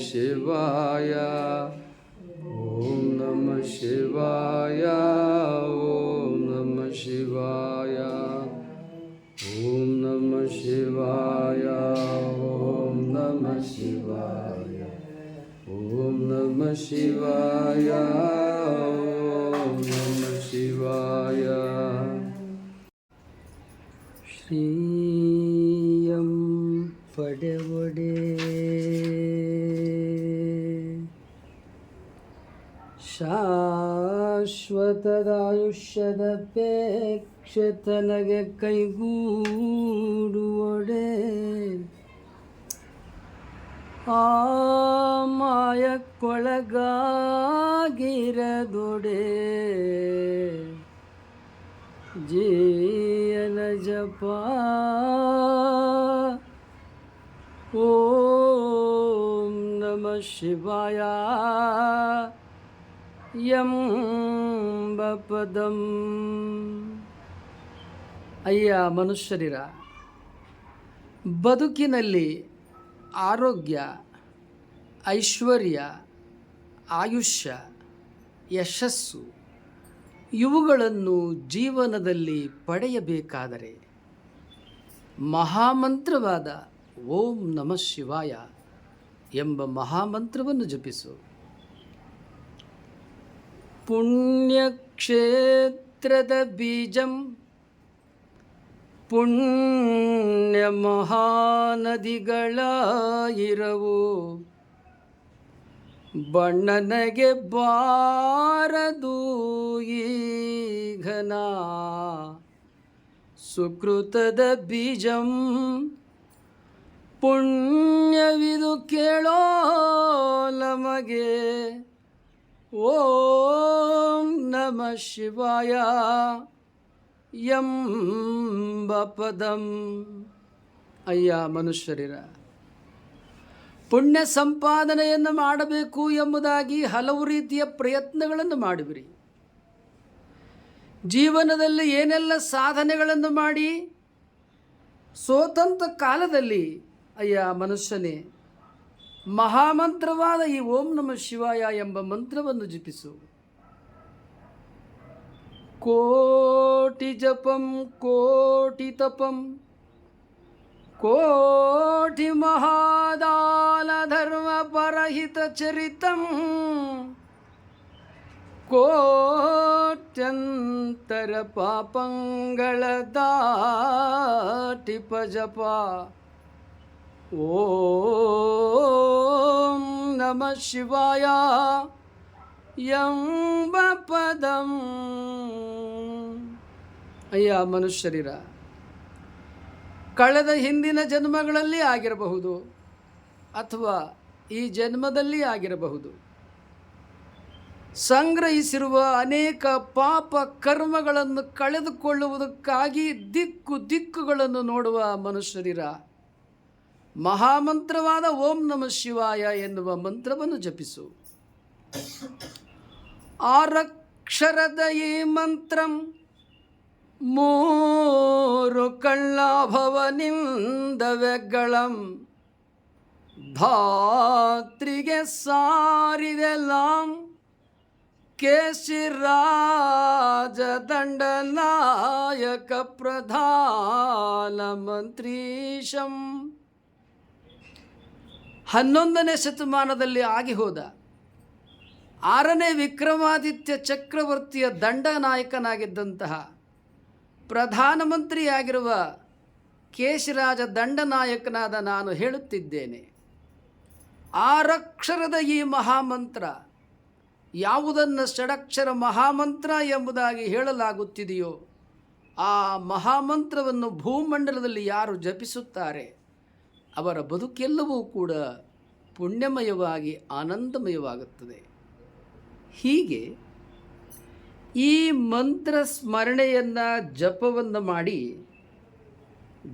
शिवाया ॐ नमः शिवाया ॐ नमः शिवाया ॐ नमः शिवाया ॐ नमः शिवाय ॐ नमः शिवाय ॐ नमः शिवाय श्री ಶಾಶ್ವತದಾಯುಷ್ಯದಪೇಕ್ಷೆ ತನಗೆ ಕೈಗೂಡುವಡೆ. ಆ ಮಾಯಕ್ಕೊಳಗಾಗಿರದೊಡೆ. ಜೀಯನ ಜಪ. ಓಂ ನಮ ಶಿವಾಯ. ಎಂಬ ಪದಂ ಅಯ್ಯ ಮನುಷ್ಯರಿರ, ಬದುಕಿನಲ್ಲಿ ಆರೋಗ್ಯ, ಐಶ್ವರ್ಯ, ಆಯುಷ್ಯ, ಯಶಸ್ಸು ಇವುಗಳನ್ನು ಜೀವನದಲ್ಲಿ ಪಡೆಯಬೇಕಾದರೆ ಮಹಾಮಂತ್ರವಾದ ಓಂ ನಮಃ ಶಿವಾಯ ಎಂಬ ಮಹಾಮಂತ್ರವನ್ನು ಜಪಿಸು. ಪುಣ್ಯಕ್ಷೇತ್ರದ ಬೀಜಂ. ಪುಣ್ಯ ಮಹಾನದಿಗಳ ಇರವು ಬಣ್ಣನಗೆ ಬಾರದು ಈಘನ ಸುಕೃತದ ಬೀಜಂ. ಪುಣ್ಯವಿದು ಕೇಳೋ ನಮಗೆ ಓಂ ನಮ ಶಿವಾಯ ಎಂಬ ಪದಂ. ಅಯ್ಯ ಮನುಷ್ಯರಿರ, ಪುಣ್ಯ ಸಂಪಾದನೆಯನ್ನು ಮಾಡಬೇಕು ಎಂಬುದಾಗಿ ಹಲವು ರೀತಿಯ ಪ್ರಯತ್ನಗಳನ್ನು ಮಾಡಿಬಿರಿ ಜೀವನದಲ್ಲಿ ಏನೆಲ್ಲ ಸಾಧನೆಗಳನ್ನು ಮಾಡಿ, ಸ್ವತಂತ್ರ ಕಾಲದಲ್ಲಿ, ಅಯ್ಯ ಮನುಷ್ಯನೇ ಮಹಾಮಂತ್ರವಾದ ಈ ಓಂ ನಮ ಶಿವಾಯ ಎಂಬ ಮಂತ್ರವನ್ನು ಜಪಿಸು. ಕೋಟಿ ಜಪಂ, ಕೋಟಿ ತಪಂ, ಕೋಟಿ ಮಹಾದಾಲ ಧರ್ಮ ಪರಹಿತ ಚರಿತಂ, ಕೋಟ್ಯಂತರ ಪಾಪಂಗಳ ದಾಟಿಪ ಜಪ ಓಂ ನಮ ಶಿವಾಯ ಎಂಬ ಪದಂ ಅಯ್ಯ ಮನುಷ್ಯರೀರ ಕಳೆದ ಹಿಂದಿನ ಜನ್ಮಗಳಲ್ಲಿ ಆಗಿರಬಹುದು ಅಥವಾ ಈ ಜನ್ಮದಲ್ಲಿ ಆಗಿರಬಹುದು. ಸಂಗ್ರಹಿಸಿರುವ ಅನೇಕ ಪಾಪ ಕರ್ಮಗಳನ್ನು ಕಳೆದುಕೊಳ್ಳುವುದಕ್ಕಾಗಿ ದಿಕ್ಕು ದಿಕ್ಕುಗಳನ್ನು ನೋಡುವ ಮನುಷ್ಯರಿರ. ಮಹಾಮಂತ್ರವಾದ ಓಂ ನಮ ಶಿವಾಯ ಎನ್ನುವ ಮಂತ್ರವನ್ನು ಜಪಿಸು. ಆರಕ್ಷರದ ಈ ಮಂತ್ರಂ ಮೂರು ಸಾರಿದೆಲಾಂ ಕೇಶಿರಾಜ ದಂಡನಾಯಕ ಪ್ರಧಾನ ಮಂತ್ರೀಶಂ ಹನ್ನೊಂದನೇ ಶತಮಾನದಲ್ಲಿ ಆಗಿ ಹೋದ ಆರನೇ ವಿಕ್ರಮಾದಿತ್ಯ ಚಕ್ರವರ್ತಿಯ ದಂಡನಾಯಕನಾಗಿದ್ದಂತಹ ಪ್ರಧಾನಮಂತ್ರಿಯಾಗಿರುವ ಕೇಶರಾಜ ದಂಡನಾಯಕನಾದ ನಾನು ಹೇಳುತ್ತಿದ್ದೇನೆ. ಆರಕ್ಷರದ ಈ ಮಹಾಮಂತ್ರ ಯಾವುದನ್ನು ಷಡಕ್ಷರ ಮಹಾಮಂತ್ರ ಎಂಬುದಾಗಿ ಹೇಳಲಾಗುತ್ತಿದೆಯೋ, ಆ ಮಹಾಮಂತ್ರವನ್ನು ಭೂಮಂಡಲದಲ್ಲಿ ಯಾರು ಜಪಿಸುತ್ತಾರೆ? ಅವರ ಬದುಕೆಲ್ಲವೂ ಕೂಡ ಪುಣ್ಯಮಯವಾಗಿ, ಆನಂದಮಯವಾಗುತ್ತದೆ. ಹೀಗೆ ಈ ಮಂತ್ರ ಸ್ಮರಣೆಯನ್ನು ಜಪವನ್ನು ಮಾಡಿ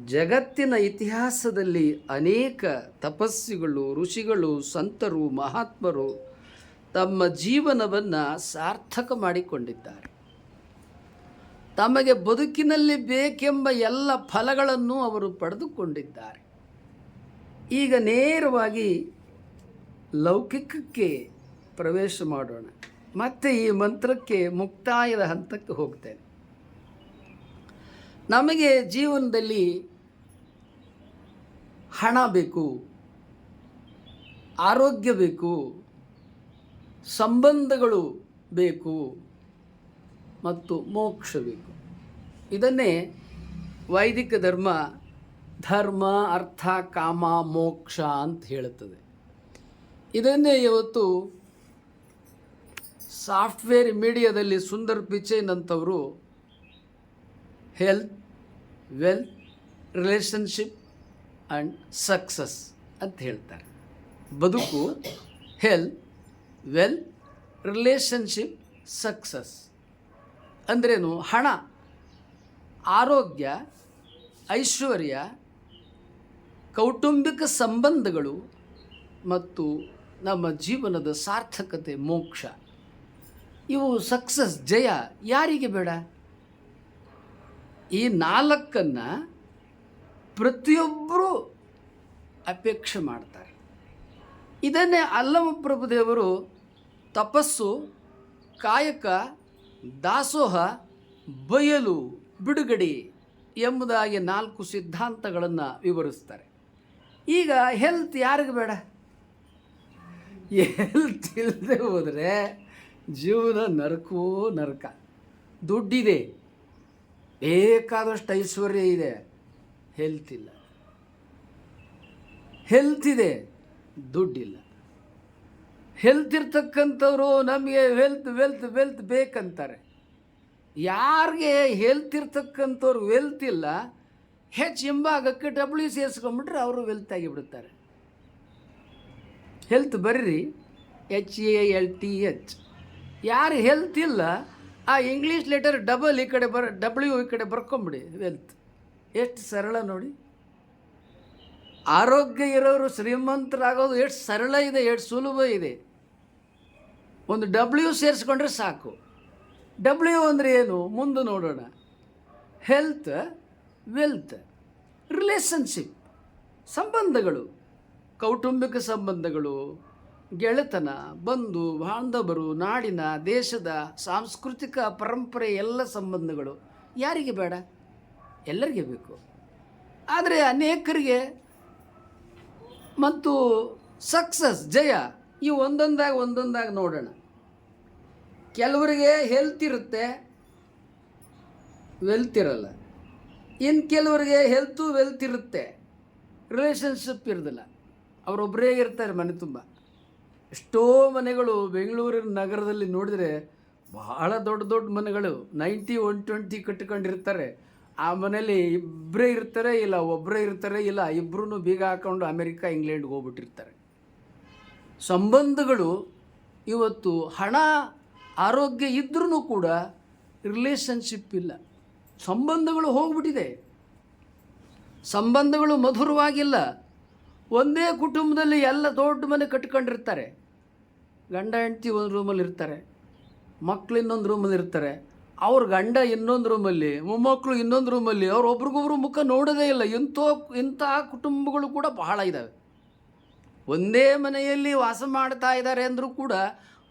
ಜಗತ್ತಿನ ಇತಿಹಾಸದಲ್ಲಿ ಅನೇಕ ತಪಸ್ವಿಗಳು ಋಷಿಗಳು, ಸಂತರು, ಮಹಾತ್ಮರು ತಮ್ಮ ಜೀವನವನ್ನು ಸಾರ್ಥಕ ಮಾಡಿಕೊಂಡಿದ್ದಾರೆ. ತಮಗೆ ಬದುಕಿನಲ್ಲಿ ಬೇಕೆಂಬ ಎಲ್ಲ ಫಲಗಳನ್ನು ಅವರು ಪಡೆದುಕೊಂಡಿದ್ದಾರೆ. ಈಗ ನೇರವಾಗಿ ಲೌಕಿಕಕ್ಕೆ ಪ್ರವೇಶ ಮಾಡೋಣ. ಮತ್ತೆ ಈ ಮಂತ್ರಕ್ಕೆ ಮುಕ್ತಾಯದ ಹಂತಕ್ಕೆ ಹೋಗ್ತೇನೆ. ನಮಗೆ ಜೀವನದಲ್ಲಿ ಹಣ ಬೇಕು, ಆರೋಗ್ಯ ಬೇಕು, ಸಂಬಂಧಗಳು ಬೇಕು ಮತ್ತು ಮೋಕ್ಷ ಬೇಕು. ಇದನ್ನೇ ವೈದಿಕ ಧರ್ಮ ಧರ್ಮ, ಅರ್ಥ, ಕಾಮ, ಮೋಕ್ಷ ಅಂತ ಹೇಳುತ್ತದೆ. ಇದನ್ನೇ ಇವತ್ತು ಸಾಫ್ಟ್ವೇರ್ ಮೀಡಿಯಾದಲ್ಲಿ ಸುಂದರ್ ಪಿಚೈನ್ ಅಂತವರು health, wealth, relationship and success ಅಂತ ಹೇಳ್ತಾರೆ. ಬದುಕು, ಹೆಲ್ತ್, ವೆಲ್ತ್, ರಿಲೇಷನ್ಶಿಪ್, ಸಕ್ಸಸ್ ಅಂದ್ರೇನು? ಹಣ, ಆರೋಗ್ಯ, ಐಶ್ವರ್ಯ ಕೌಟುಂಬಿಕ ಸಂಬಂಧಗಳು ಮತ್ತು ನಮ್ಮ ಜೀವನದ ಸಾರ್ಥಕತೆ, ಮೋಕ್ಷ, ಇವು ಸಕ್ಸಸ್ ಜಯ ಯಾರಿಗೆ ಬೇಡ? ಈ ನಾಲ್ಕನ್ನು ಪ್ರತಿಯೊಬ್ಬರೂ ಅಪೇಕ್ಷೆ ಮಾಡ್ತಾರೆ. ಇದನ್ನೇ ಅಲ್ಲಮ ಪ್ರಭುದೇವರು ತಪಸ್ಸು, ಕಾಯಕ, ದಾಸೋಹ, ಬಯಲು, ಬಿಡುಗಡೆ ಎಂಬುದಾಗಿ ನಾಲ್ಕು ಸಿದ್ಧಾಂತಗಳನ್ನು ವಿವರಿಸ್ತಾರೆ. ಈಗ ಹೆಲ್ತ್ ಯಾರಿಗೆ ಬೇಡ? ಹೆಲ್ತ್ ಇಲ್ಲದೆ ಹೋದರೆ ಜೀವನ ನರಕೋ ನರಕ. ದುಡ್ಡಿದೆ. ಬೇಕಾದಷ್ಟು ಐಶ್ವರ್ಯ ಇದೆ. ಹೆಲ್ತ್ ಇಲ್ಲ. ಹೆಲ್ತ್ ಇದೆ. ದುಡ್ಡಿಲ್ಲ. ಹೆಲ್ತ್ ಇರ್ತಕ್ಕಂಥವ್ರು ನಮಗೆ ವೆಲ್ತ್ ವೆಲ್ತ್ ವೆಲ್ತ್ ಬೇಕಂತಾರೆ. ಯಾರಿಗೆ ಹೆಲ್ತ್ ಇರ್ತಕ್ಕಂಥವ್ರು ವೆಲ್ತ್ ಇಲ್ಲ ಹೆಚ್ಚು ಹಿಂಭಾಗಕ್ಕೆ ಡಬ್ಲ್ಯೂ ಸೇರಿಸ್ಕೊಂಡ್ಬಿಟ್ರೆ ಅವರು ವೆಲ್ತ್ ಆಗಿಬಿಡ್ತಾರೆ ಹೆಲ್ತ್ ಬರ್ರಿ H A L T H ಯಾರು ಹೆಲ್ತ್ ಇಲ್ಲ, ಆ ಇಂಗ್ಲೀಷ್ ಲೆಟರ್ ಡಬಲ್ ಈ ಕಡೆ ಬರ ಡಬ್ಲ್ಯೂ ಈ ಕಡೆ ಬರ್ಕೊಂಬಿಡಿ ವೆಲ್ತ್ ಎಷ್ಟು ಸರಳ ನೋಡಿ. ಆರೋಗ್ಯ ಇರೋರು ಶ್ರೀಮಂತರಾಗೋದು ಎಷ್ಟು ಸರಳ ಇದೆ, ಎಷ್ಟು ಸುಲಭ ಇದೆ. ಒಂದು ಡಬ್ಲ್ಯೂ ಸೇರಿಸ್ಕೊಂಡ್ರೆ ಸಾಕು. ಡಬ್ಲ್ಯೂ ಅಂದರೆ ಏನು? ಮುಂದೆ ನೋಡೋಣ. ಹೆಲ್ತ್ ವೆಲ್ತ್ ರಿಲೇಷನ್ಶಿಪ್ ಸಂಬಂಧಗಳು, ಕೌಟುಂಬಿಕ ಸಂಬಂಧಗಳು, ಗೆಳೆತನ, ಬಂಧು, ಬಾಂಧವರು, ನಾಡಿನ, ದೇಶದ, ಸಾಂಸ್ಕೃತಿಕ ಪರಂಪರೆ ಎಲ್ಲ ಸಂಬಂಧಗಳು. ಯಾರಿಗೆ ಬೇಡ? ಎಲ್ಲರಿಗೆ ಬೇಕು. ಆದರೆ ಅನೇಕರಿಗೆ ಮತ್ತು ಸಕ್ಸಸ್, ಜಯ, ಈ ಒಂದೊಂದಾಗಿ ಒಂದೊಂದಾಗಿ ನೋಡೋಣ. ಕೆಲವರಿಗೆ ಹೆಲ್ತ್ ಇರುತ್ತೆ ವೆಲ್ತ್ ಇರಲ್ಲ. ಇನ್ನು ಕೆಲವರಿಗೆ ಹೆಲ್ತು ವೆಲ್ತ್ ಇರುತ್ತೆ. ರಿಲೇಷನ್ಶಿಪ್ ಇರೋದಿಲ್ಲ. ಅವರೊಬ್ಬರೇ ಇರ್ತಾರೆ ಮನೆ ತುಂಬ. ಎಷ್ಟೋ ಮನೆಗಳು ಬೆಂಗಳೂರಿನ ನಗರದಲ್ಲಿ ನೋಡಿದರೆ ಬಹಳ ದೊಡ್ಡ ದೊಡ್ಡ ಮನೆಗಳು. ನೈಂಟಿ ಒನ್ ಟ್ವೆಂಟಿ ಕಟ್ಕೊಂಡಿರ್ತಾರೆ. ಆ ಮನೇಲಿ ಇಬ್ಬರೇ ಇರ್ತಾರೆ, ಇಲ್ಲ ಒಬ್ಬರೇ ಇರ್ತಾರೆ, ಇಲ್ಲ ಇಬ್ಬರೂ ಬೀಗ ಹಾಕ್ಕೊಂಡು ಅಮೆರಿಕ, ಇಂಗ್ಲೆಂಡ್ಗೆ ಹೋಗ್ಬಿಟ್ಟಿರ್ತಾರೆ. ಸಂಬಂಧಗಳು ಇವತ್ತು ಹಣ, ಆರೋಗ್ಯ ಇದ್ರೂ ಕೂಡ ರಿಲೇಷನ್ಶಿಪ್ ಇಲ್ಲ. ಸಂಬಂಧಗಳು ಹೋಗ್ಬಿಟ್ಟಿದೆ. ಸಂಬಂಧಗಳು ಮಧುರವಾಗಿಲ್ಲ. ಒಂದೇ ಕುಟುಂಬದಲ್ಲಿ ಎಲ್ಲ ದೊಡ್ಡ ಮನೆ ಕಟ್ಕೊಂಡಿರ್ತಾರೆ. ಗಂಡ ಹೆಂಡತಿ ಒಂದು ರೂಮಲ್ಲಿ ಇರ್ತಾರೆ. ಮಕ್ಕಳು ಇನ್ನೊಂದು ರೂಮಲ್ಲಿ ಇರ್ತಾರೆ. ಅವ್ರ ಗಂಡ ಇನ್ನೊಂದು ರೂಮಲ್ಲಿ ಮೊಮ್ಮಕ್ಕಳು ಇನ್ನೊಂದು ರೂಮಲ್ಲಿ ಅವ್ರು ಒಬ್ರಿಗೊಬ್ರು ಮುಖ ನೋಡೋದೇ ಇಲ್ಲ. ಇಂಥ ಕುಟುಂಬಗಳು ಕೂಡ ಬಹಳ ಇದ್ದಾವೆ ಒಂದೇ ಮನೆಯಲ್ಲಿ ವಾಸ ಮಾಡ್ತಾ ಇದ್ದಾರೆ ಅಂದರೂ ಕೂಡ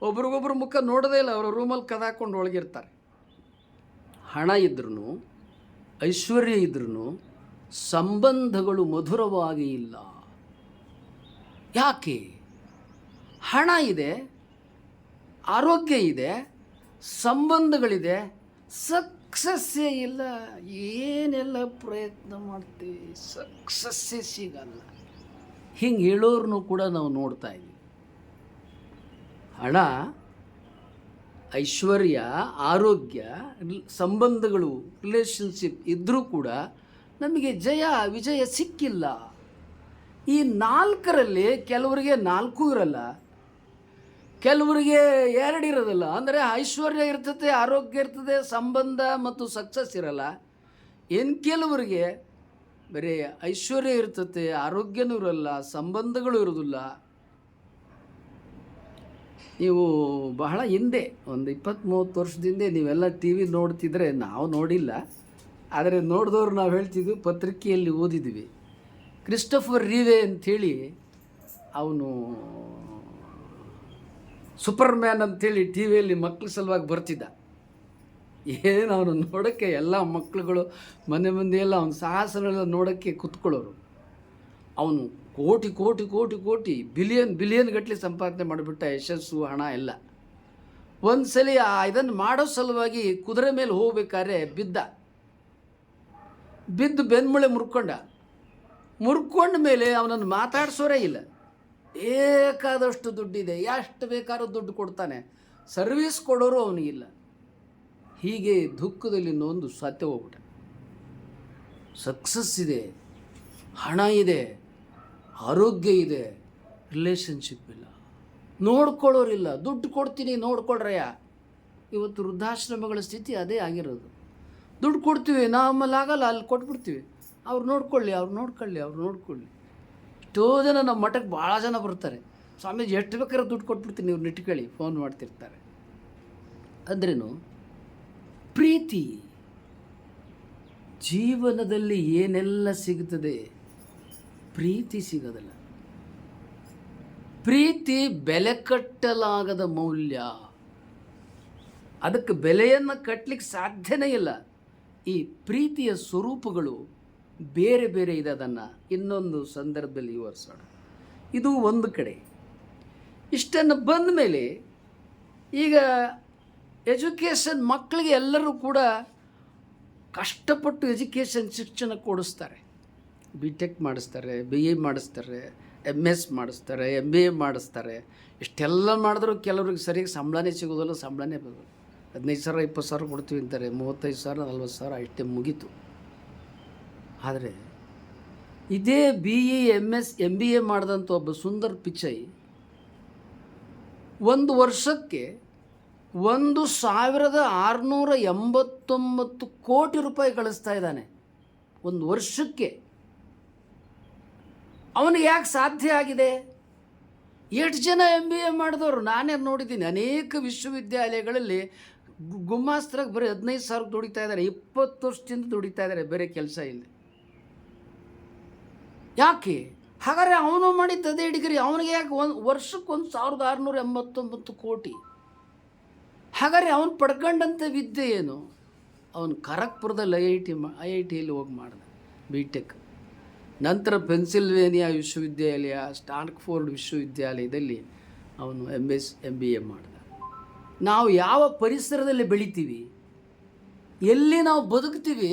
ಒಬ್ರಿಗೊಬ್ರು ಮುಖ ನೋಡೋದೇ ಇಲ್ಲ. ಅವರು ರೂಮಲ್ಲಿ ಕದಾಕೊಂಡು ಒಳಗಿರ್ತಾರೆ. ಹಣ ಇದ್ರೂ ಐಶ್ವರ್ಯ ಇದ್ರೂ ಸಂಬಂಧಗಳು ಮಧುರವಾಗಿ ಇಲ್ಲ. ಯಾಕೆ? ಹಣ ಇದೆ, ಆರೋಗ್ಯ ಇದೆ, ಸಂಬಂಧಗಳಿದೆ, ಸಕ್ಸಸ್ಸೇ ಇಲ್ಲ, ಏನೆಲ್ಲ ಪ್ರಯತ್ನ ಮಾಡ್ತೀವಿ ಸಕ್ಸಸ್ಸೇ ಸಿಗಲ್ಲ. ಹಿಂಗೆ ಹೇಳೋರ್ನು ಕೂಡ ನಾವು ನೋಡ್ತಾ ಇದ್ದೀವಿ. ಹಣ ಐಶ್ವರ್ಯ, ಆರೋಗ್ಯ ಸಂಬಂಧಗಳು ರಿಲೇಷನ್ಶಿಪ್ ಇದ್ದರೂ ಕೂಡ ನಮಗೆ ಜಯ, ವಿಜಯ ಸಿಕ್ಕಿಲ್ಲ. ಈ ನಾಲ್ಕರಲ್ಲಿ ಕೆಲವರಿಗೆ ನಾಲ್ಕು ಇರಲ್ಲ. ಕೆಲವರಿಗೆ ಎರಡು ಇರೋದಿಲ್ಲ. ಅಂದರೆ ಐಶ್ವರ್ಯ ಇರ್ತದೆ, ಆರೋಗ್ಯ ಇರ್ತದೆ, ಸಂಬಂಧ ಮತ್ತು ಸಕ್ಸಸ್ ಇರಲ್ಲ. ಏನು ಕೆಲವರಿಗೆ ಬರೀ ಐಶ್ವರ್ಯ ಇರ್ತದೆ, ಆರೋಗ್ಯನೂ ಇರಲ್ಲ, ಸಂಬಂಧಗಳು ಇರೋದಿಲ್ಲ ನೀವು ಬಹಳ ಹಿಂದೆ, ಒಂದು ಇಪ್ಪತ್ತು ಮೂವತ್ತು ವರ್ಷದಿಂದ ನೀವೆಲ್ಲ ಟಿ ವಿ ನೋಡ್ತಿದ್ರೆ ನಾವು ನೋಡಿಲ್ಲ. ಆದರೆ ನೋಡಿದವ್ರು ನಾವು ಹೇಳ್ತಿದ್ವಿ ಪತ್ರಿಕೆಯಲ್ಲಿ ಓದಿದ್ವಿ. ಕ್ರಿಸ್ಟಫರ್ ರೀವೆ ಅಂಥೇಳಿ ಅವನು ಸೂಪರ್ ಮ್ಯಾನ್ ಅಂತೇಳಿ ಟಿ ವಿಯಲ್ಲಿ ಮಕ್ಕಳ ಸಲುವಾಗಿ ಬರ್ತಿದ್ದ. ಏನು ಅವನು ನೋಡೋಕ್ಕೆ ಎಲ್ಲ ಮಕ್ಕಳುಗಳು ಮನೆ ಮಂದಿ ಎಲ್ಲ ಅವನ ಸಾಹಸಗಳೆಲ್ಲ ನೋಡೋಕ್ಕೆ ಕುತ್ಕೊಳ್ಳೋರು. ಅವನು ಕೋಟಿ ಕೋಟಿ ಕೋಟಿ ಕೋಟಿ, ಬಿಲಿಯನ್ ಬಿಲಿಯನ್ ಗಟ್ಟಲೆ ಸಂಪಾದನೆ ಮಾಡಿಬಿಟ್ಟ ಯಶಸ್ಸು, ಹಣ ಎಲ್ಲ. ಒಂದು ಸಲ ಇದನ್ನು ಮಾಡೋ ಸಲುವಾಗಿ ಕುದುರೆ ಮೇಲೆ ಹೋಗ್ಬೇಕಾದ್ರೆ ಬಿದ್ದ. ಬಿದ್ದು ಬೆನ್ಮೂಳೆ ಮುರ್ಕೊಂಡ. ಮುರ್ಕೊಂಡ ಮೇಲೆ ಅವನನ್ನು ಮಾತಾಡ್ಸೋರೇ ಇಲ್ಲ. ಬೇಕಾದಷ್ಟು ದುಡ್ಡಿದೆ, ಎಷ್ಟು ಬೇಕಾದ್ರೂ ದುಡ್ಡು ಕೊಡ್ತಾನೆ. ಸರ್ವಿಸ್ ಕೊಡೋರು ಅವನಿಗಿಲ್ಲ ಹೀಗೆ ದುಃಖದಲ್ಲಿ ಇನ್ನೊಂದು ಸತ್ಯ ಹೋಗ್ಬಿಟ್ಟ. ಸಕ್ಸಸ್ ಇದೆ, ಹಣ ಇದೆ. ಆರೋಗ್ಯ ಇದೆ ರಿಲೇಷನ್ಶಿಪ್ ಇಲ್ಲ. ನೋಡ್ಕೊಳ್ಳೋರಿಲ್ಲ, ದುಡ್ಡು ಕೊಡ್ತೀನಿ, ನೋಡ್ಕೊಳ್ರಯ್ಯ. ಇವತ್ತು ವೃದ್ಧಾಶ್ರಮಗಳ ಸ್ಥಿತಿ ಅದೇ ಆಗಿರೋದು. ದುಡ್ಡು ಕೊಡ್ತೀವಿ ನಮ್ಮಲ್ಲಿ ಆಗಲ್ಲ, ಅಲ್ಲಿ ಕೊಟ್ಬಿಡ್ತೀವಿ. ಅವ್ರು ನೋಡ್ಕೊಳ್ಳಿ ಅವ್ರು ನೋಡ್ಕೊಳ್ಳಿ ಅವ್ರು ನೋಡ್ಕೊಳ್ಳಿ. ಎಷ್ಟೋ ಜನ ನಮ್ಮ ಮಠಕ್ಕೆ ಭಾಳ ಜನ ಬರ್ತಾರೆ. ಸ್ವಾಮೀಜಿ, ಎಷ್ಟು ಬೇಕಾದ್ರೆ ದುಡ್ಡು ಕೊಟ್ಬಿಡ್ತೀನಿ ಇವ್ರು ನಿಟ್ಕೊಳ್ಳಿ ಫೋನ್ ಮಾಡ್ತಿರ್ತಾರೆ. ಅಂದ್ರೇನು, ಪ್ರೀತಿ ಜೀವನದಲ್ಲಿ ಏನೆಲ್ಲ ಸಿಗುತ್ತದೆ ಪ್ರೀತಿ ಸಿಗೋದಿಲ್ಲ. ಪ್ರೀತಿ ಬೆಲೆ ಕಟ್ಟಲಾಗದ ಮೌಲ್ಯ. ಅದಕ್ಕೆ ಬೆಲೆಯನ್ನು ಕಟ್ಟಲಿಕ್ಕೆ ಸಾಧ್ಯನೇ ಇಲ್ಲ. ಈ ಪ್ರೀತಿಯ ಸ್ವರೂಪಗಳು ಬೇರೆ ಬೇರೆ ಇದೆ ಅದನ್ನು ಇನ್ನೊಂದು ಸಂದರ್ಭದಲ್ಲಿ ವಿವರಿಸೋಣ. ಇದು ಒಂದು ಕಡೆ. ಇಷ್ಟನ್ನು ಬಂದ ಮೇಲೆ ಈಗ ಎಜುಕೇಷನ್ ಮಕ್ಕಳಿಗೆ ಎಲ್ಲರೂ ಕೂಡ ಕಷ್ಟಪಟ್ಟು ಎಜುಕೇಷನ್ ಶಿಕ್ಷಣ ಕೊಡಿಸ್ತಾರೆ. ಬಿ ಟೆಕ್ ಮಾಡಿಸ್ತಾರೆ ಬಿ ಎ ಮಾಡಿಸ್ತಾರೆ ಎಂ ಎಸ್ ಮಾಡಿಸ್ತಾರೆ ಎಂ ಬಿ ಎ ಮಾಡಿಸ್ತಾರೆ. ಇಷ್ಟೆಲ್ಲ ಮಾಡಿದ್ರು ಕೆಲವ್ರಿಗೆ ಸರಿಯಾಗಿ ಸಂಬಳನೇ ಸಿಗೋದಿಲ್ಲ, ಸಂಬಳನೇ ಬೇಕು ಹದಿನೈದು ಸಾವಿರ, ಇಪ್ಪತ್ತು ಸಾವಿರ ಕೊಡ್ತೀವಿ ಅಂತಾರೆ, ಮೂವತ್ತೈದು ಸಾವಿರ, ನಲ್ವತ್ತು ಸಾವಿರ, ಅಷ್ಟೇ ಮುಗೀತು. ಆದರೆ ಇದೇ B E M S M B A ಮಾಡಿದಂಥ ಒಬ್ಬ ಸುಂದರ್ ಪಿಚೈ ಒಂದು ವರ್ಷಕ್ಕೆ ಒಂದು ಸಾವಿರದ ಆರುನೂರ ಎಂಬತ್ತೊಂಬತ್ತು ಕೋಟಿ ರೂಪಾಯಿ ಗಳಿಸ್ತಾ ಇದ್ದಾನೆ. ಒಂದು ವರ್ಷಕ್ಕೆ ಅವನಿಗೆ ಯಾಕೆ ಸಾಧ್ಯ ಆಗಿದೆ? ಎಷ್ಟು ಜನ ಎಂ ಬಿ ಎ ಮಾಡಿದವರು ನಾನೇ ನೋಡಿದ್ದೀನಿ. ಅನೇಕ ವಿಶ್ವವಿದ್ಯಾಲಯಗಳಲ್ಲಿ ಗು- ಗುಮಾಸ್ತರಾಗಿ ಬರೀ ಹದಿನೈದು ಸಾವಿರ ದುಡಿತಾ ಇದ್ದಾರೆ. ಇಪ್ಪತ್ತು ವರ್ಷದಿಂದ ದುಡಿತಾ ಇದ್ದಾರೆ ಬೇರೆ ಕೆಲಸ ಇಲ್ಲ. ಯಾಕೆ? ಹಾಗಾದರೆ ಅವನು ಮಾಡಿದ್ದು ಅದೇ ಡಿಗ್ರಿ ಅವನಿಗೆ ಯಾಕೆ ಒಂದು ವರ್ಷಕ್ಕೆ ಒಂದು ಸಾವಿರದ ಆರುನೂರ ಎಂಬತ್ತೊಂಬತ್ತು ಕೋಟಿ? ಹಾಗಾದರೆ ಅವನು ಪಡ್ಕೊಂಡಂಥ ವಿದ್ಯೆ ಏನು? ಅವನು ಖರಗ್ಪುರದಲ್ಲಿ ಐ ಐ ಟಿ ಮಾ ಐ ಐ ಟಿಯಲ್ಲಿ ಹೋಗಿ ಮಾಡಿದ ಬಿ ಟೆಕ್ ನಂತರ ಪೆನ್ಸಿಲ್ವೇನಿಯಾ ವಿಶ್ವವಿದ್ಯಾಲಯ, ಸ್ಟಾನ್ಫೋರ್ಡ್ ವಿಶ್ವವಿದ್ಯಾಲಯದಲ್ಲಿ ಅವನು M S M B A ಮಾಡಿದ. ನಾವು ಯಾವ ಪರಿಸರದಲ್ಲಿ ಬೆಳಿತೀವಿ, ಎಲ್ಲಿ ನಾವು ಬದುಕ್ತೀವಿ,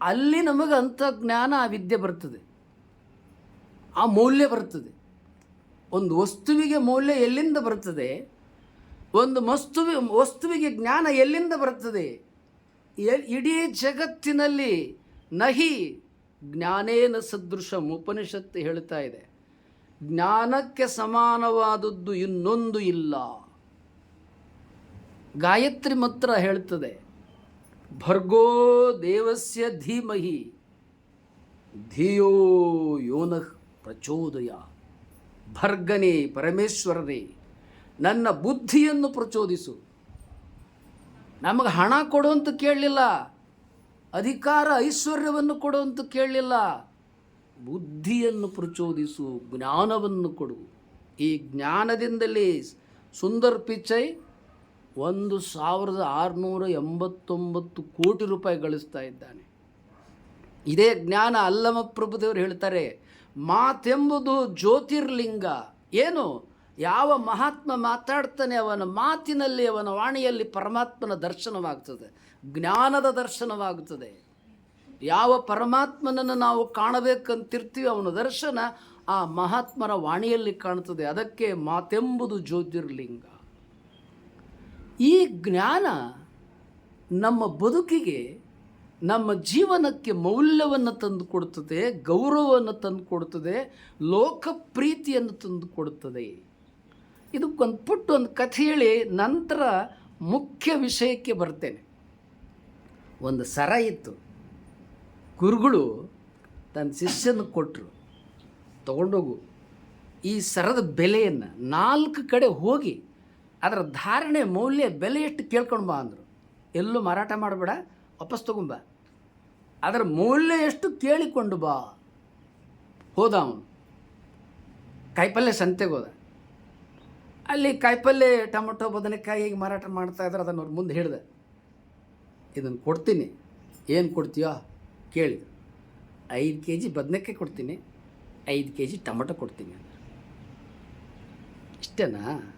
ಅಲ್ಲಿ ನಮಗೆ ಅಂಥ ಜ್ಞಾನ ಆ ವಿದ್ಯೆ ಬರ್ತದೆ. ಆ ಮೌಲ್ಯ ಬರ್ತದೆ. ಒಂದು ವಸ್ತುವಿಗೆ ಮೌಲ್ಯ ಎಲ್ಲಿಂದ ಬರ್ತದೆ, ಒಂದು ವಸ್ತುವಿ ವಸ್ತುವಿಗೆ ಜ್ಞಾನ ಎಲ್ಲಿಂದ ಬರ್ತದೆ ಇಡೀ ಜಗತ್ತಿನಲ್ಲಿ ನಹಿ ಜ್ಞಾನೇನ ಸದೃಶಂ ಉಪನಿಷತ್ತು ಹೇಳ್ತಾ ಇದೆ. ಜ್ಞಾನಕ್ಕೆ ಸಮಾನವಾದದ್ದು ಇನ್ನೊಂದು ಇಲ್ಲ. ಗಾಯತ್ರಿ ಮಾತ್ರ ಹೇಳ್ತದೆ. ಭರ್ಗೋ ದೇವಸ್ಯ ಧೀಮಹಿ, ಧಿಯೋ ಯೋನಃ ಪ್ರಚೋದಯ. ಭರ್ಗನೇ ಪರಮೇಶ್ವರನೇ, ನನ್ನ ಬುದ್ಧಿಯನ್ನು ಪ್ರಚೋದಿಸು. ನಮಗೆ ಹಣ ಕೊಡು ಅಂತ ಕೇಳಲಿಲ್ಲ. ಅಧಿಕಾರ ಐಶ್ವರ್ಯವನ್ನು ಕೊಡು ಅಂತ ಕೇಳಲಿಲ್ಲ. ಬುದ್ಧಿಯನ್ನು ಪ್ರಚೋದಿಸು, ಜ್ಞಾನವನ್ನು ಕೊಡು. ಈ ಜ್ಞಾನದಿಂದಲೇ ಸುಂದರ್ ಪಿಚೈ ಒಂದು ಸಾವಿರದ ಆರುನೂರ ಎಂಬತ್ತೊಂಬತ್ತು ಕೋಟಿ ರೂಪಾಯಿ ಗಳಿಸ್ತಾ ಇದ್ದಾನೆ. ಇದೇ ಜ್ಞಾನ ಅಲ್ಲಮ ಪ್ರಭುದೇವರು ಹೇಳ್ತಾರೆ, ಮಾತೆಂಬುದು ಜ್ಯೋತಿರ್ಲಿಂಗ. ಏನು? ಯಾವ ಮಹಾತ್ಮ ಮಾತಾಡ್ತಾನೆ ಅವನ ಮಾತಿನಲ್ಲಿ, ಅವನ ವಾಣಿಯಲ್ಲಿ ಪರಮಾತ್ಮನ ದರ್ಶನವಾಗ್ತದೆ, ಜ್ಞಾನದ ದರ್ಶನವಾಗುತ್ತದೆ ಯಾವ ಪರಮಾತ್ಮನನ್ನು ನಾವು ಕಾಣಬೇಕಂತಿರ್ತೀವಿ, ಅವನ ದರ್ಶನ ಆ ಮಹಾತ್ಮನ ವಾಣಿಯಲ್ಲಿ ಕಾಣ್ತದೆ. ಅದಕ್ಕೆ ಮಾತೆಂಬುದು ಜ್ಯೋತಿರ್ಲಿಂಗ. ಈ ಜ್ಞಾನ ನಮ್ಮ ಬದುಕಿಗೆ, ನಮ್ಮ ಜೀವನಕ್ಕೆ ಮೌಲ್ಯವನ್ನು ತಂದು ಕೊಡುತ್ತದೆ ಗೌರವವನ್ನು ತಂದು ಕೊಡುತ್ತದೆ ಲೋಕಪ್ರೀತಿಯನ್ನು ತಂದು ಕೊಡುತ್ತದೆ ಇದಕ್ಕೊಂದು ಪುಟ್ಟ ಒಂದು ಕಥೆ ಹೇಳಿ ನಂತರ ಮುಖ್ಯ ವಿಷಯಕ್ಕೆ ಬರ್ತೇನೆ. ಒಂದು ಸರ ಇತ್ತು. ಗುರುಗಳು ತನ್ನ ಶಿಷ್ಯನ ಕೊಟ್ಟರು ತಗೊಂಡೋಗು. ಈ ಸರದ ಬೆಲೆಯನ್ನು ನಾಲ್ಕು ಕಡೆ ಹೋಗಿ ಅದರ ಧಾರಣೆ ಮೌಲ್ಯ ಬೆಲೆ ಎಷ್ಟು ಕೇಳ್ಕೊಂಡು ಬಾ ಅಂದರು. ಎಲ್ಲೂ ಮಾರಾಟ ಮಾಡಬೇಡ, ವಾಪಸ್ ತಗೊಂಬ ಅದರ ಮೌಲ್ಯ ಎಷ್ಟು ಕೇಳಿಕೊಂಡು ಬಾ. ಹೋದ ಅವನು. ಕಾಯಿಪಲ್ಯ ಸಂತೆಗೆ ಹೋದ. ಅಲ್ಲಿ ಕಾಯಿಪಲ್ಲೆ, ಟೊಮೊಟೊ, ಬದನೆಕಾಯಿ ಹೇಗೆ ಮಾರಾಟ ಮಾಡ್ತಾ ಇದ್ರೆ ಅದನ್ನು ಅವ್ರು ಮುಂದೆ ಹೇಳಿದೆ. ಇದನ್ನು ಕೊಡ್ತೀನಿ. ಏನು ಕೊಡ್ತೀಯೋ ಕೇಳಿ. ಐದು ಕೆ ಜಿ ಬದನೆಕಾಯಿ ಕೊಡ್ತೀನಿ. ಐದು ಕೆ ಜಿ ಟೊಮೊಟೊ ಕೊಡ್ತೀನಿ ಅಂದ್ರೆ. ಇಷ್ಟೇನಾ?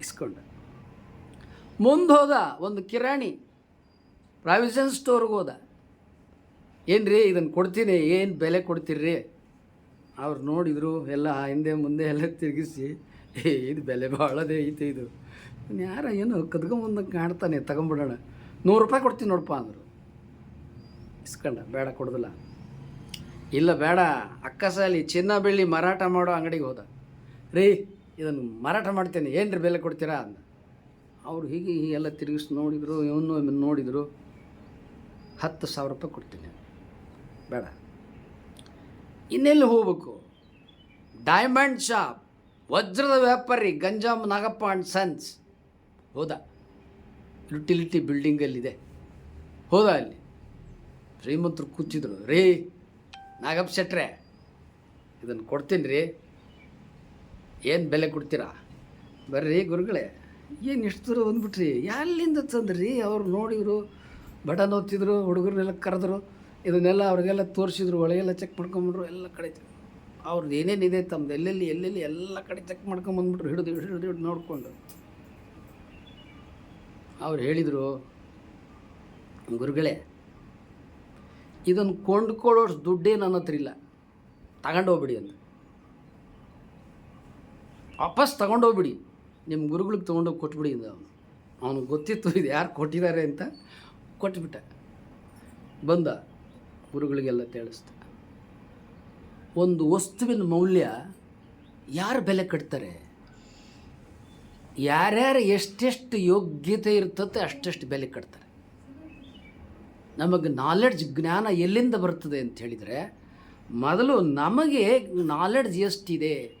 ಇಸ್ಕೊಂಡೆ. ಮುಂದೆ ಹೋದ ಒಂದು ಕಿರಾಣಿ ಪ್ರಾವಿಷನ್ ಸ್ಟೋರ್ಗೆ ಹೋದ. ಏನು ರೀ ಇದನ್ನು ಕೊಡ್ತೀನಿ, ಏನು ಬೆಲೆ ಕೊಡ್ತೀರಿ ಅವ್ರು ನೋಡಿದರು, ಎಲ್ಲ ಹಿಂದೆ ಮುಂದೆ ಎಲ್ಲ ತಿರುಗಿಸಿ ಇದು ಬೆಲೆ ಭಾಳದೇ ಐತೆ ಇದು. ಯಾರ ಏನು ಕದ್ಕೊಂಬಂದ ಕಾಣ್ತಾನೆ, ತಗೊಂಬಿಡೋಣ. ನೂರು ರೂಪಾಯಿ ಕೊಡ್ತೀನಿ ನೋಡಪ್ಪ ಅಂದರು. ಇಸ್ಕೊಂಡ, ಬೇಡ ಕೊಡೋದಿಲ್ಲ. ಇಲ್ಲ, ಬೇಡ. ಅಕ್ಕಸಾಲಿ ಚಿನ್ನ ಬೆಳ್ಳಿ ಮಾರಾಟ ಮಾಡೋ ಅಂಗಡಿಗೆ ಹೋದ. ರೀ, ಇದನ್ನು ಮಾರಾಟ ಮಾಡ್ತೇನೆ, ಏನ್ರಿ ಬೆಲೆ ಕೊಡ್ತೀರಾ ಅಂದ. ಅವರು ಹೀಗೆ ಹೀಗೆ ಎಲ್ಲ ತಿರುಗಿಸಿ ನೋಡಿದರು, ಇವನು ನೋಡಿದರು, ಹತ್ತು ಸಾವಿರ ರೂಪಾಯಿ ಕೊಡ್ತೀನಿ. ಬೇಡ. ಇನ್ನೆಲ್ಲಿ ಹೋಗ್ಬೇಕು? ಡೈಮಂಡ್ ಶಾಪ್ ವಜ್ರದ ವ್ಯಾಪಾರಿ ಗಂಜಾಮ್ ನಾಗಪ್ಪ ಆ್ಯಂಡ್ ಸನ್ಸ್. ಹೋದ. ಯುಟಿಲಿಟಿ ಬಿಲ್ಡಿಂಗಲ್ಲಿದೆ ಹೋದ ಅಲ್ಲಿ. ಶ್ರೀಮಂತರು ಕೂತಿದ್ರು, ರೀ, ನಾಗಪ್ಪ ಶೆಟ್ರೆ, ಇದನ್ನು ಕೊಡ್ತೀನಿ ರೀ. ಏನು ಬೆಲೆ ಕೊಡ್ತೀರಾ? ಬರ್ರಿ ಗುರುಗಳೇ, ಏನು ಇಷ್ಟು ದೂರ ಬಂದ್ಬಿಟ್ರಿ? ಎಲ್ಲಿಂದ ತಂದ್ರಿ? ಅವ್ರು ನೋಡಿದ್ರು ಬಟನ್ ಓದ್ತಿದ್ರು ಹುಡುಗರನ್ನೆಲ್ಲ ಕರೆದ್ರು. ಇದನ್ನೆಲ್ಲ ಅವ್ರಿಗೆಲ್ಲ ತೋರಿಸಿದ್ರು, ಒಳಗೆಲ್ಲ ಚೆಕ್ ಮಾಡ್ಕೊಂಬಿಟ್ರು ಎಲ್ಲ ಕಡೆ ಅವ್ರದ್ದು ಏನೇನಿದೆ ತಮ್ಮದು ಎಲ್ಲೆಲ್ಲಿ ಎಲ್ಲೆಲ್ಲಿ ಎಲ್ಲ ಕಡೆ ಚೆಕ್ ಮಾಡ್ಕೊಂಬಂದ್ಬಿಟ್ರು ಹಿಡಿದು ಹಿಡಿದು ಹಿಡಿದು ಹಿಡಿದು ನೋಡಿಕೊಂಡು. ಅವ್ರು ಹೇಳಿದರು, ಗುರುಗಳೇ ಇದನ್ನು ಕೊಂಡ್ಕೊಳ್ಳೋಷ್ಟು ದುಡ್ಡೇ ನನ್ನ ಹತ್ರ ಇಲ್ಲ. ತಗೊಂಡೋಗ್ಬಿಡಿ ಅಂತ. ವಾಪಸ್ ತಗೊಂಡೋಗ್ಬಿಡಿ ನಿಮ್ಮ ಗುರುಗಳಿಗೆ ತೊಗೊಂಡೋಗಿ ಕೊಟ್ಬಿಡಿ ಅಂದ ಅವನು. ಅವನಿಗೆ ಗೊತ್ತಿತ್ತು ಇದು ಯಾರು ಕೊಟ್ಟಿದ್ದಾರೆ ಅಂತ ಕೊಟ್ಬಿಟ್ಟ. ಬಂದ, ಗುರುಗಳಿಗೆಲ್ಲ ತಿಳಿಸ್ದ. ಒಂದು ವಸ್ತುವಿನ ಮೌಲ್ಯ ಯಾರು ಬೆಲೆ ಕಟ್ತಾರೆ? ಯಾರ್ಯಾರು ಎಷ್ಟೆಷ್ಟು ಯೋಗ್ಯತೆ ಇರ್ತದೆ ಅಷ್ಟೆಷ್ಟು ಬೆಲೆ ಕಟ್ತಾರೆ. ನಮಗೆ ನಾಲೆಡ್ಜ್ ಜ್ಞಾನ ಎಲ್ಲಿಂದ ಬರ್ತದೆ ಅಂತ ಹೇಳಿದರೆ, ಮೊದಲು ನಮಗೆ ನಾಲೆಡ್ಜ್ ಎಷ್ಟಿದೆ?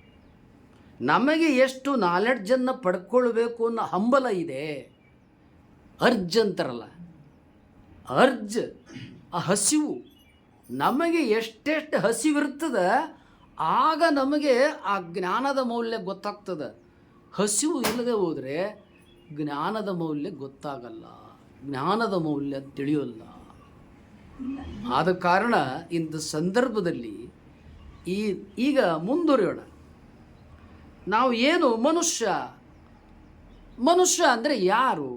ನಮಗೆ ಎಷ್ಟು ನಾಲೆಡ್ಜನ್ನು ಪಡ್ಕೊಳ್ಬೇಕು ಅನ್ನೋ ಹಂಬಲ ಇದೆ. ಅರ್ಜ್ ಅಂತಾರಲ್ಲ. ಅರ್ಜ್, ಆ ಹಸಿವು. ನಮಗೆ ಎಷ್ಟೆಷ್ಟು ಹಸಿವಿರ್ತದ ಆಗ ನಮಗೆ ಆ ಜ್ಞಾನದ ಮೌಲ್ಯ ಗೊತ್ತಾಗ್ತದೆ. ಹಸಿವು ಇಲ್ಲದೆ ಹೋದರೆ ಜ್ಞಾನದ ಮೌಲ್ಯ ಗೊತ್ತಾಗಲ್ಲ, ಜ್ಞಾನದ ಮೌಲ್ಯ ತಿಳಿಯೋಲ್ಲ. ಆದ ಕಾರಣ ಇಂಥ ಸಂದರ್ಭದಲ್ಲಿ ಈ ಈಗ ಮುಂದುವರಿಯೋಣ. ನಾವು ಏನು ಮನುಷ್ಯ ಮನುಷ್ಯ ಅಂದರೆ ಯಾರು?